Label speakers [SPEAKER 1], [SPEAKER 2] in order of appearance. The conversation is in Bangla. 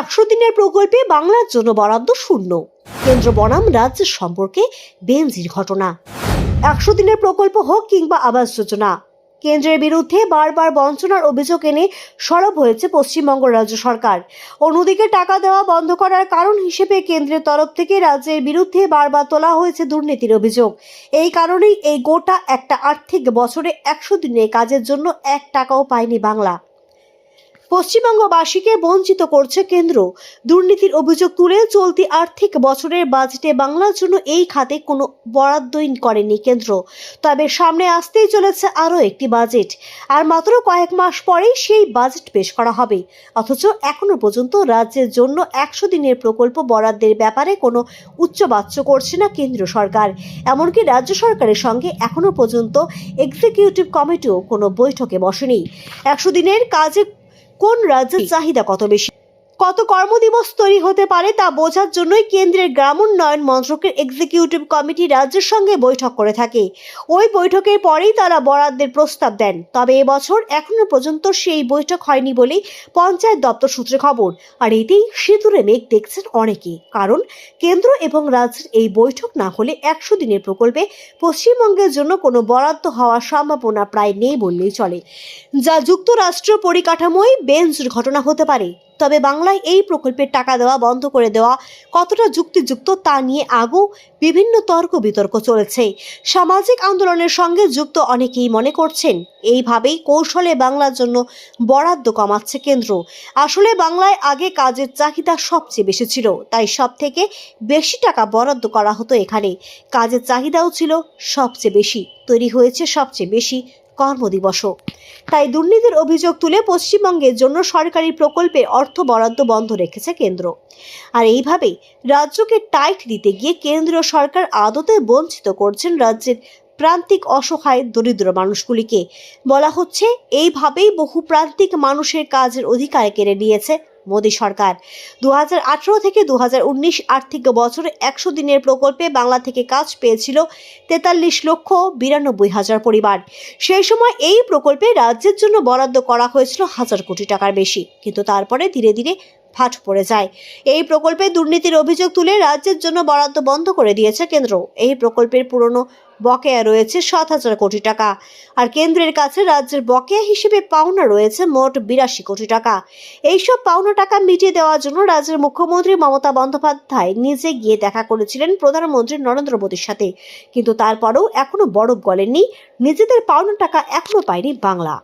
[SPEAKER 1] একশো দিনের প্রকল্পে বাংলার জন্য বরাদ্দ শূন্য। কেন্দ্র বনাম রাজ্যের সম্পর্কে বেঞ্জির ঘটনা। একশো দিনের প্রকল্প হোক কিংবা আবাস যোজনা। কেন্দ্রের বিরুদ্ধে বারবার বঞ্চনার অভিযোগ এনে সরব হয়েছে পশ্চিমবঙ্গ রাজ্য সরকার। অন্যদিকে টাকা দেওয়া বন্ধ করার কারণ হিসেবে কেন্দ্রের তরফ থেকে রাজ্যের বিরুদ্ধে বারবার তোলা হয়েছে দুর্নীতির অভিযোগ। এই কারণেই এই গোটা একটা আর্থিক বছরে একশো দিনের কাজের জন্য এক টাকাও পায়নি বাংলা। পশ্চিমবঙ্গবাসীকে বঞ্চিত করছে কেন্দ্র। দুর্নীতির অভিযোগ তুলে চলতি আর্থিক বছরের বাজেটে বাংলার জন্য এই খাতে কোনো বরাদ্দই করেনি কেন্দ্র। তবে সামনে আসতেই চলেছে আরও একটি বাজেট। আর মাত্র কয়েক মাস পরেই সেই বাজেট পেশ করা হবে। অথচ এখনও পর্যন্ত রাজ্যের জন্য একশো দিনের প্রকল্প বরাদ্দের ব্যাপারে কোনো উচ্চবাচ্য করছে না কেন্দ্র সরকার। এমনকি রাজ্য সরকারের সঙ্গে এখনও পর্যন্ত এক্সিকিউটিভ কমিটিও কোনো বৈঠকে বসেনি। একশো দিনের কাজে কোন রাজ্যের চাহিদা কত বেশি? কত কর্মদিবস তৈরি হতে পারে তা বোঝার জন্যই কেন্দ্রের গ্রামোন্নয়ন মন্ত্রকের এক্সিকিউটিভ কমিটি রাজ্যের সঙ্গে বৈঠক করে থাকে। ওই বৈঠকের পরেই তারা বরাদ্দের প্রস্তাব দেন। তবে এবছর এখনও পর্যন্ত সেই বৈঠক হয়নি বলেই পঞ্চায়েত দপ্তর সূত্রে খবর। আর এতেই সিঁদুরে মেঘ দেখছেন অনেকে। কারণ কেন্দ্র এবং রাজ্যের এই বৈঠক না হলে একশো দিনের প্রকল্পে পশ্চিমবঙ্গের জন্য কোনো বরাদ্দ হওয়ার সম্ভাবনা প্রায় নেই বললেই চলে। যা যুক্তরাষ্ট্র পরিকাঠামোয় বেঞ্চ ঘটনা হতে পারে। তবে বাংলায় এই প্রকল্পের টাকা দেওয়া বন্ধ করে দেওয়া কতটা যুক্তিযুক্ত তা নিয়ে আগেও বিভিন্ন তর্ক বিতর্ক চলেছে। সামাজিক আন্দোলনের সঙ্গে যুক্ত অনেকেই মনে করছেন, এইভাবেই কৌশলে বাংলার জন্য বরাদ্দ কমাচ্ছে কেন্দ্র। আসলে বাংলায় আগে কাজের চাহিদা সবচেয়ে বেশি ছিল, তাই সব থেকে বেশি টাকা বরাদ্দ করা হতো এখানে। কাজের চাহিদাও ছিল সবচেয়ে বেশি, তৈরি হয়েছে সবচেয়ে বেশি কর্মদিবসও। তাই দুর্নীতির অভিযোগ তুলে পশ্চিমবঙ্গের জন্য সরকারি প্রকল্পে অর্থ বরাদ্দ বন্ধ রেখেছে কেন্দ্র। আর এইভাবেই রাজ্যকে টাইট দিতে গিয়ে কেন্দ্রীয় সরকার আদতে বঞ্চিত করছেন রাজ্যের প্রান্তিক অসহায় দরিদ্র মানুষগুলিকে। বলা হচ্ছে, এইভাবেই বহু প্রান্তিক মানুষের কাজের অধিকার কেড়ে নিয়েছে মোদী সরকার। দুহাজার আঠারো থেকে দু হাজার উনিশ আর্থিক বছরে একশো দিনের প্রকল্পে বাংলা থেকে কাজ পেয়েছিল তেতাল্লিশ লক্ষ বিরানব্বই হাজার পরিবার। সেই সময় এই প্রকল্পে রাজ্যের জন্য বরাদ্দ করা হয়েছিল হাজার কোটি টাকার বেশি। কিন্তু তারপরে ধীরে ধীরে ফাট পড়ে যায়। এই প্রকল্পে দুর্নীতির অভিযোগ তুলে রাজ্যের জন্য বরাদ্দ বন্ধ করে দিয়েছে কেন্দ্র। এই প্রকল্পের পুরনো বকেয়া রয়েছে সাত হাজার কোটি টাকা। আর কেন্দ্রের কাছে রাজ্যের বকেয়া হিসেবে পাওনা রয়েছে মোট বিরাশি কোটি টাকা। এইসব পাওনা টাকা মিটিয়ে দেওয়ার জন্য রাজ্যের মুখ্যমন্ত্রী মমতা বন্দ্যোপাধ্যায় নিজে গিয়ে দেখা করেছিলেন প্রধানমন্ত্রী নরেন্দ্র মোদীর সাথে। কিন্তু তারপরেও এখনও বরফ গলেননি। নিজেদের পাওনা টাকা এখনও পায়নি বাংলা।